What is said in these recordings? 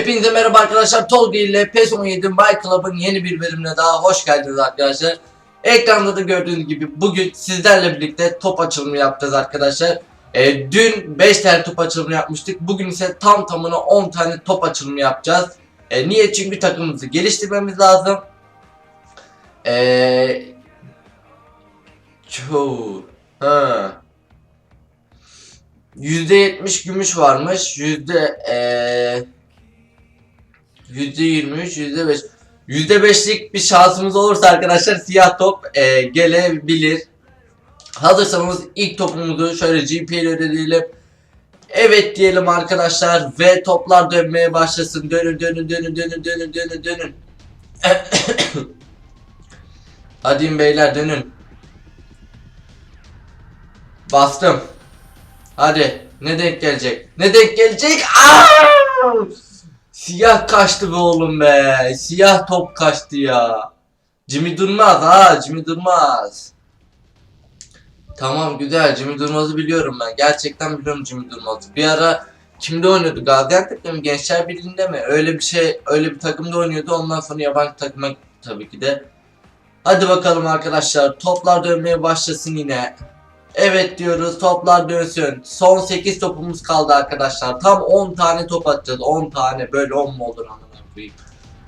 Hepinize merhaba arkadaşlar. Tolga ile PES 17 My Club'ın yeni bir bölümüne daha hoş geldiniz arkadaşlar. Ekranda da gördüğünüz gibi bugün sizlerle birlikte top açılımı yapacağız arkadaşlar. Ee, dün 5 tane top açılımı yapmıştık. Bugün ise tam tamına 10 tane top açılımı yapacağız. Ee, niye? Çünkü takımımızı geliştirmemiz lazım. Eee... Çoğu... Ha. %70 gümüş varmış. Yüzde eee %23, %5 %5'lik bir şansımız olursa arkadaşlar siyah top eee, gelebilir. Hazırsanız ilk topumuzu şöyle GP ile ödeyelim. Evet diyelim arkadaşlar ve toplar dönmeye başlasın. Dönün dönün dönün dönün dönün dönün dönün. Hadi beyler dönün. Bastım. Hadi. Ne denk gelecek? Ne denk gelecek? Aa! Siyah kaçtı be oğlum be. Siyah top kaçtı ya. Jimmy Durmaz ha. Jimmy Durmaz. Tamam güzel. Jimmy Durmaz'ı biliyorum ben. Gerçekten biliyorum Jimmy Durmaz'ı. Bir ara kimde oynuyordu? Gaziantep'te mi? Gençler Birliği'nde mi? Öyle bir şey, öyle bir takımda oynuyordu. Ondan sonra yabancı takıma tabii ki de. Hadi bakalım arkadaşlar. Toplar dönmeye başlasın yine. Evet diyoruz toplar dönsün. Son 8 topumuz kaldı arkadaşlar. Tam 10 tane top atacağız. 10 tane böyle 10 mu olur amına koyayım.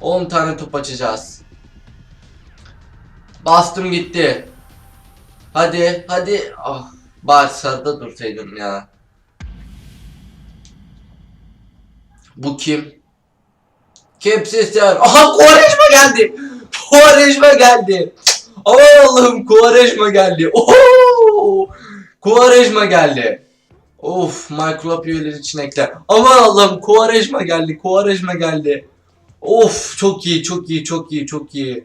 10 tane top açacağız. Bastım gitti. Hadi hadi. Ah, bari sarıda dursaydım ya. Bu kim? Kimsin sen? Aha Quaresma geldi. Quaresma geldi. Aman Allah'ım Quaresma geldi. Oho! Quaresma geldi. Of Minecraft üyeleri için ekle. Aman Allah'ım Quaresma geldi. Quaresma geldi. Of çok iyi çok iyi çok iyi çok iyi.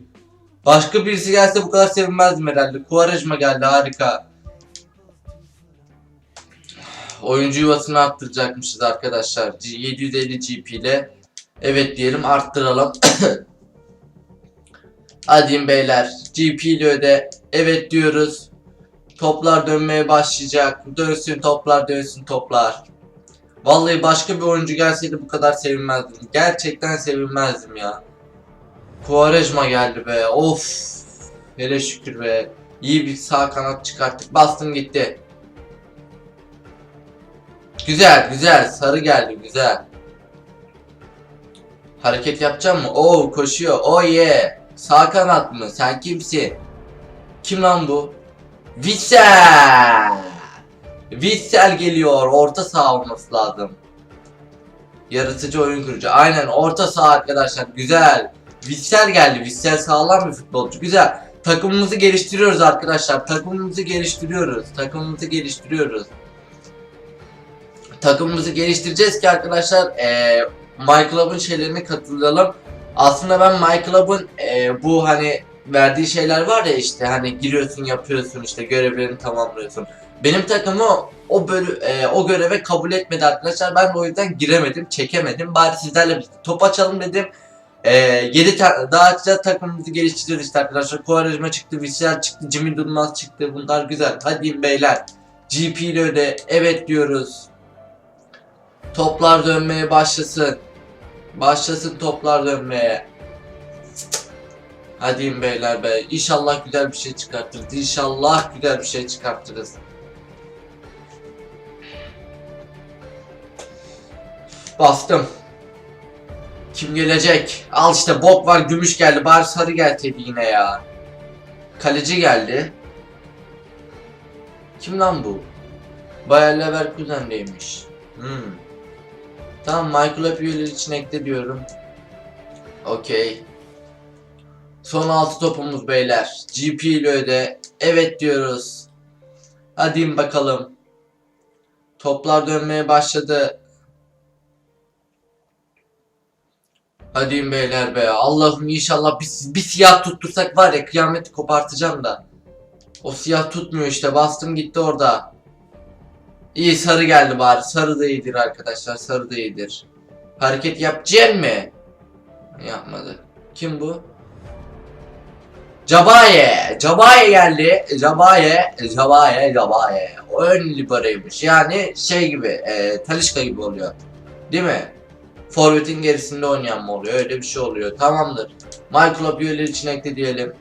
Başka birisi gelse bu kadar sevinmezdim herhalde. Quaresma geldi harika. Oyuncu yuvasını arttıracakmışız arkadaşlar. G- 750 GP ile. Evet diyelim arttıralım. Hadi beyler. GP ile öde. Evet diyoruz. Toplar dönmeye başlayacak. Dönsün toplar dönsün toplar. Vallahi başka bir oyuncu gelseydi bu kadar sevinmezdim. Gerçekten sevinmezdim ya. Quaresma geldi be. Of. Hele şükür be. İyi bir sağ kanat çıkarttık. Bastım gitti. Güzel güzel. Sarı geldi güzel. Hareket yapacağım mı? Oo koşuyor. Oh yeah. Sağ kanat mı? Sen kimsin? Kim lan bu? Vissel! Vissel geliyor. Orta saha olması lazım. Yaratıcı oyun kurucu. Aynen orta saha arkadaşlar. Güzel. Vissel geldi. Vissel sağlam bir futbolcu. Güzel. Takımımızı geliştiriyoruz arkadaşlar. Takımımızı geliştiriyoruz. Takımımızı geliştiriyoruz. Takımımızı geliştireceğiz ki arkadaşlar eee My Club'ın şeylerine katılalım. Aslında ben My Club'ın eee, bu hani verdiği şeyler var ya işte hani giriyorsun yapıyorsun işte görevlerini tamamlıyorsun. Benim takımı o bölü eee, o göreve kabul etmedi arkadaşlar. Ben o yüzden giremedim, çekemedim. Bari sizlerle birlikte top açalım dedim. Eee 7 ta- daha açacağız takımımızı geliştiriyoruz işte arkadaşlar. Quaresma çıktı, Vissel çıktı, Jimmy Durmaz çıktı. Bunlar güzel. Hadi beyler. GP ile öde. Evet diyoruz. Toplar dönmeye başlasın. Başlasın toplar dönmeye. Hadi beyler be. İnşallah güzel bir şey çıkartırız. İnşallah güzel bir şey çıkartırız. Bastım. Kim gelecek? Al işte bok var gümüş geldi. Bari sarı gelseydi yine ya. Kaleci geldi. Kim lan bu? Bayer Leverkusen'deymiş. Hmm. Tamam Michael üyeleri için ekle diyorum. Okey. Son 6 topumuz beyler. GP ile öde. Evet diyoruz. Hadi bakalım. Toplar dönmeye başladı. Hadi beyler be. Allah'ım inşallah bir, bir siyah tuttursak var ya kıyameti kopartacağım da. O siyah tutmuyor işte. Bastım gitti orada. İyi sarı geldi bari. Sarı da iyidir arkadaşlar. Sarı da iyidir. Hareket yapacak mı? Yapmadı. Kim bu? Cabaye. Cabaye geldi. Cabaye. Cabaye. Cabaye. Ön liberaymış. Yani şey gibi. E, Talişka gibi oluyor. Değil mi? forvetin gerisinde oynayan mı oluyor? Öyle bir şey oluyor. Tamamdır. Club üyeleri için ekle diyelim.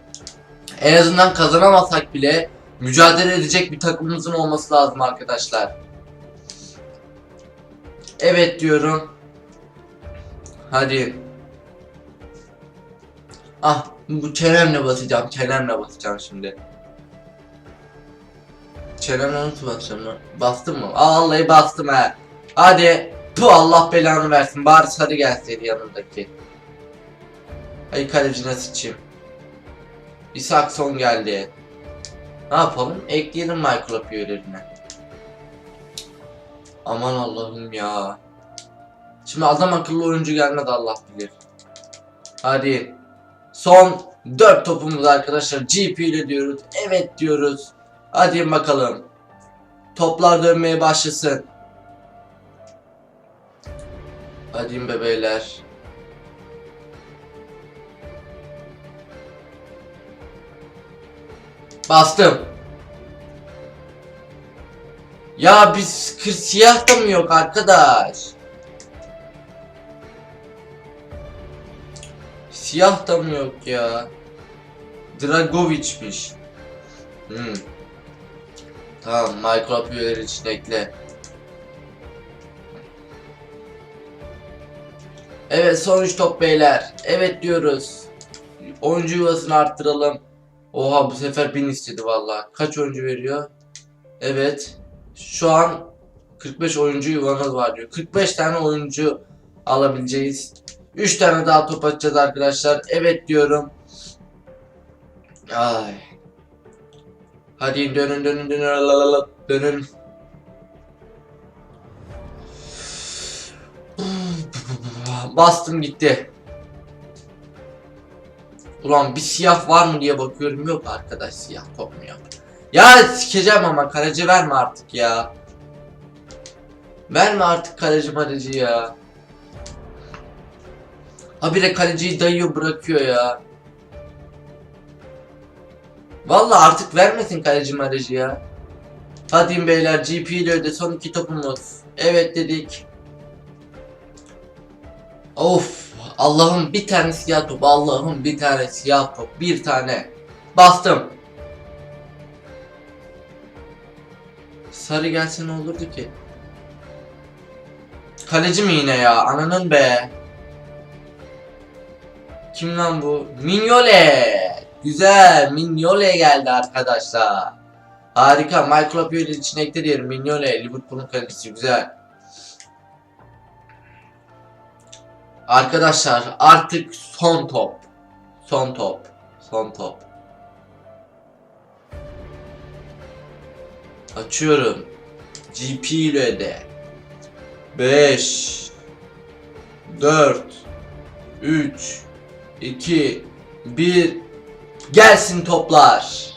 En azından kazanamasak bile mücadele edecek bir takımımızın olması lazım arkadaşlar. Evet diyorum. Hadi. Ah bu çenemle basacağım. Çenemle basacağım şimdi. Çenemle nasıl basacağım lan? Bastım mı? Vallahi bastım he. Hadi. Bu Allah belanı versin. Bari sarı gelseydi yanındaki. Ay kalecine sıçayım. Bir sakson geldi. Ne yapalım? Ekleyelim Minecraft üyelerine. Aman Allah'ım ya. Şimdi adam akıllı oyuncu gelmedi Allah bilir. Hadi. Son 4 topumuz arkadaşlar. GP ile diyoruz. Evet diyoruz. Hadi bakalım. Toplar dönmeye başlasın. Hadi bebeyler. Bastım. Ya biz siyah da mı yok arkadaş? Siyah da mı yok ya? Dragovic'miş. Hmm. Tamam, üyeleri için ekle. Evet, son 3 top beyler. Evet diyoruz. Oyuncu yuvasını arttıralım. Oha bu sefer 1000 istedi valla. Kaç oyuncu veriyor? Evet. Şu an 45 oyuncu yuvanız var diyor. 45 tane oyuncu alabileceğiz. 3 tane daha top atacağız arkadaşlar. Evet diyorum. Ay. Hadi dönün dönün dönün dönün. Bastım gitti. Ulan bir siyah var mı diye bakıyorum yok arkadaş siyah top mu yok. Ya sikeceğim ama kaleci verme artık ya. Verme artık kaleci maleci ya. Habire kaleciyi dayıyor bırakıyor ya. Vallahi artık vermesin kaleci maleci ya. Hadi beyler GP ile öde son iki topumuz. Evet dedik. Of Allah'ım bir tane siyah top Allah'ım bir tane siyah top bir tane. Bastım. Sarı gelse ne olurdu ki? Kaleci mi yine ya? Ananın be. Kim lan bu? Mignole. Güzel. Mignole geldi arkadaşlar. Harika. Michael Puyol için ekle diyelim. Mignole. Liverpool'un kalecisi. Güzel. Arkadaşlar artık son top. Son top. Son top. Açıyorum. GP ile de. 5 4 3 2 1 Gelsin toplar.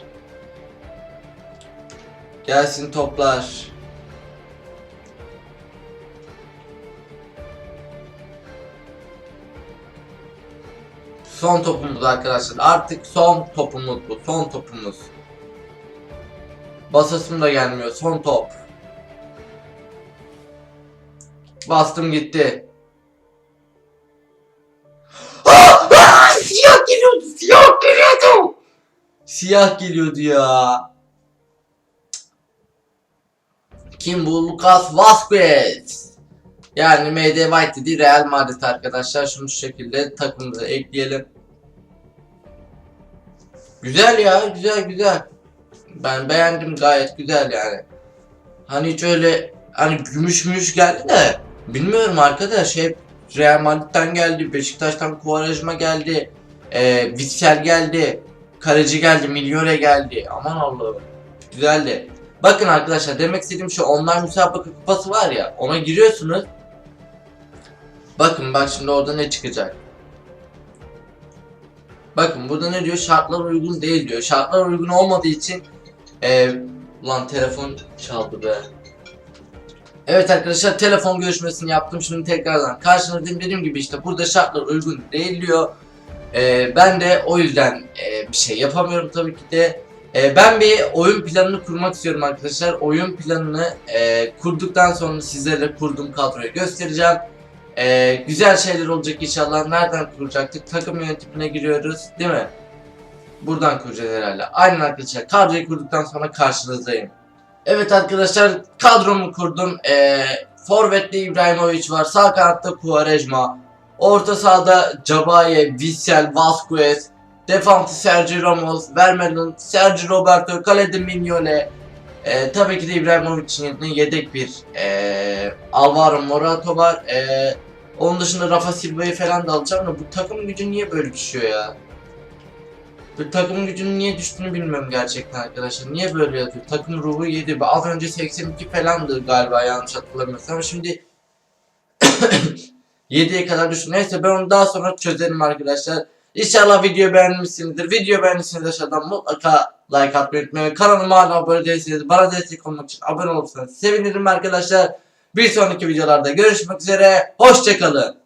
Gelsin toplar. Son topumuz arkadaşlar. Artık son topumuz bu. Son topumuz. Basasım da gelmiyor. Son top. Bastım gitti. Geliyordu. Siyah geliyordu. Siyah geliyordu ya. Kim bu? Lucas Vazquez. Yani MD White dedi Real Madrid arkadaşlar. Şunu şu şekilde takımımıza ekleyelim. Güzel ya, güzel güzel. Ben beğendim gayet güzel yani. Hani hiç öyle hani gümüş mümüş geldi de bilmiyorum arkadaş hep Real Madrid'den geldi, Beşiktaş'tan Kuvarajma geldi, e, Vissel geldi, Kaleci geldi, Milyore geldi. Aman Allah'ım. Güzeldi. Bakın arkadaşlar demek istediğim şu online müsabaka kupası var ya ona giriyorsunuz. Bakın bak şimdi orada ne çıkacak. Bakın burada ne diyor? Şartlar uygun değil diyor. Şartlar uygun olmadığı için ee, ulan telefon çaldı be. Evet arkadaşlar telefon görüşmesini yaptım şimdi tekrardan karşınızdayım dediğim gibi işte burada şartlar uygun değil diyor. Ee, ben de o yüzden e, bir şey yapamıyorum tabii ki de. Ee, ben bir oyun planını kurmak istiyorum arkadaşlar. Oyun planını e, kurduktan sonra sizlere kurduğum kadroyu göstereceğim. Ee, güzel şeyler olacak inşallah. Nereden kuracaktık? Takım yönetimine giriyoruz değil mi? Buradan kuracağız herhalde. Aynen arkadaşlar. Kadroyu kurduktan sonra karşınızdayım. Evet arkadaşlar kadromu kurdum. Ee, Forvet'te İbrahimovic var. Sağ kanatta Quaresma. Orta sahada Cabaye, Vissel, Vasquez. Defansı Sergio Ramos, Vermaelen, Sergio Roberto, kalede Mignole. Ee, tabii ki de İbrahimovic'in yedek bir ee, Alvaro Morata var. Ee, onun dışında Rafa Silva'yı falan da alacağım da bu takım gücü niye böyle düşüyor ya? Bu takım gücünün niye düştüğünü bilmiyorum gerçekten arkadaşlar. Niye böyle yapıyor? Takım ruhu 7. Az önce 82 falandı galiba yanlış hatırlamıyorsam. Şimdi 7'ye kadar düştü. Neyse ben onu daha sonra çözerim arkadaşlar. İnşallah video beğenmişsinizdir. Video beğendiyseniz aşağıdan mutlaka like atmayı unutmayın. Kanalıma hala abone değilseniz bana destek olmak için abone olursanız sevinirim arkadaşlar. Bir sonraki videolarda görüşmek üzere. Hoşçakalın.